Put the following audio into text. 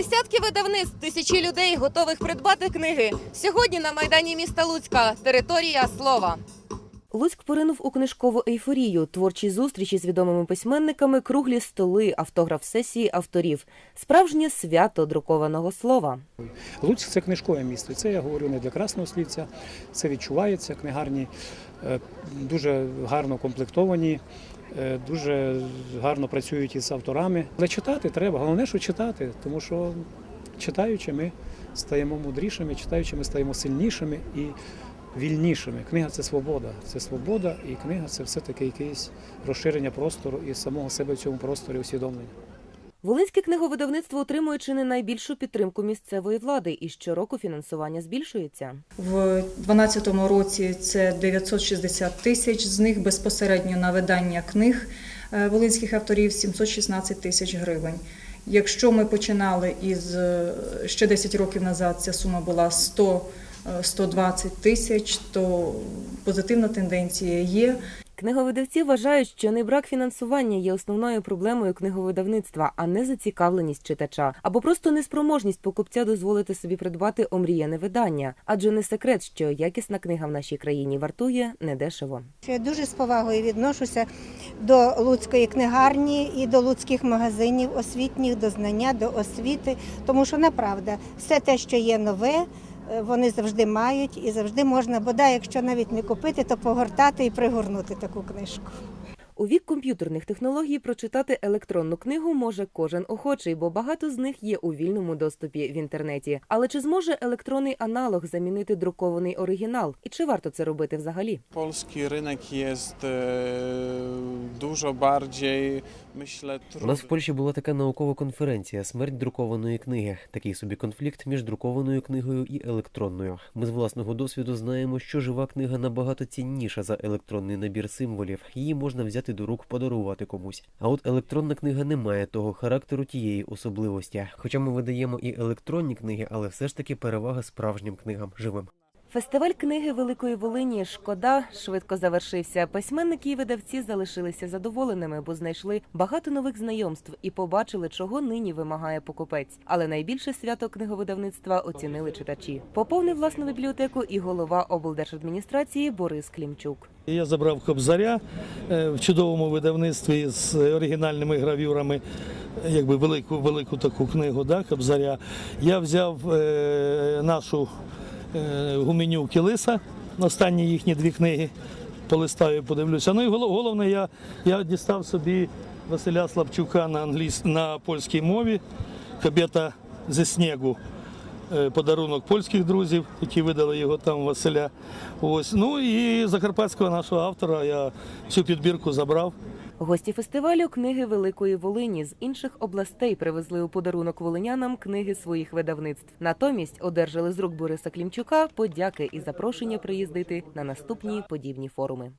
Десятки видавництв, тисячі людей готових придбати книги. Сьогодні на майдані міста Луцька територія слова. Луцьк поринув у книжкову ейфорію, творчі зустрічі з відомими письменниками, круглі столи, автограф сесії авторів, справжнє свято друкованого слова. Луцьк це книжкове місто. Це я говорю не для красного слівця. Це відчувається. Книгарні е, дуже гарно комплектовані, е, дуже гарно працюють із авторами. Але читати треба. Головне, що читати, тому що читаючи, ми стаємо мудрішими, читаючи, ми стаємо сильнішими і вільнішими. Книга це свобода. Це свобода, і книга це все-таки якесь розширення простору і самого себе в цьому просторі усвідомлення. Волинське книговидавництво отримує чи не найбільшу підтримку місцевої влади, і щороку фінансування збільшується. В 2012 році це 960 тисяч, з них безпосередньо на видання книг е, волинських авторів 716 тисяч гривень. Якщо ми починали із е, ще 10 років назад, ця сума була 100 е, 120 тисяч, то позитивна тенденція є. Книговидавці вважають, що не брак фінансування є основною проблемою книговидавництва, а не зацікавленість читача або просто неспроможність покупця дозволити собі придбати омріяне видання. Адже не секрет, що якісна книга в нашій країні вартує недешево. Я дуже з повагою відношуся до Луцької книгарні і до луцьких магазинів освітніх, до знання, до освіти, тому що направда все те, що є нове, е, вони завжди мають і завжди можна, бодай, якщо навіть не купити, то погортати і пригорнути таку книжку. У вік комп'ютерних технологій прочитати електронну книгу може кожен охочий, бо багато з них є у вільному доступі в інтернеті. Але чи зможе електронний аналог замінити друкований оригінал? І чи варто це робити взагалі? Polski rynek jest e, dużo bardziej, myślę, У нас в Польщі була така наукова конференція Смерть друкованої книги. Такий собі конфлікт між друкованою книгою і електронною. Ми з власного досвіду знаємо, що жива книга набагато цінніша за електронний набір символів. Її можна взяти до рук, подарувати комусь. А от електронна книга не має того характеру тієї особливості. Хоча ми видаємо і електронні книги, але все ж таки перевага справжнім книгам живим. Фестиваль книги Великої Волині Шкода швидко завершився. Письменники і видавці залишилися задоволеними, бо знайшли багато нових знайомств і побачили, чого нині вимагає покупець. Але найбільше свято книговидавництва оцінили читачі. Поповнив власну бібліотеку і голова облдержадміністрації Борис Клімчук. Я забрав Кобзаря е, в чудовому видавництві з оригінальними гравюрами, якби велику, велику таку книгу да, Кобзаря. Я взяв е, нашу е, гуменю Кілиса, останні їхні дві книги. Полистаю, подивлюся. Ну і головне, я, я дістав собі Василя Слабчука на англійсь... на польській мові. Кабета зі снігу. Е, Подарунок польських друзів, які видали його там Василя. Ось ну і закарпатського нашого автора я цю підбірку забрав. Гості фестивалю книги Великої Волині з інших областей привезли у подарунок волинянам книги своїх видавництв. Натомість одержали з рук Бориса Клімчука подяки і запрошення приїздити на наступні подібні форуми.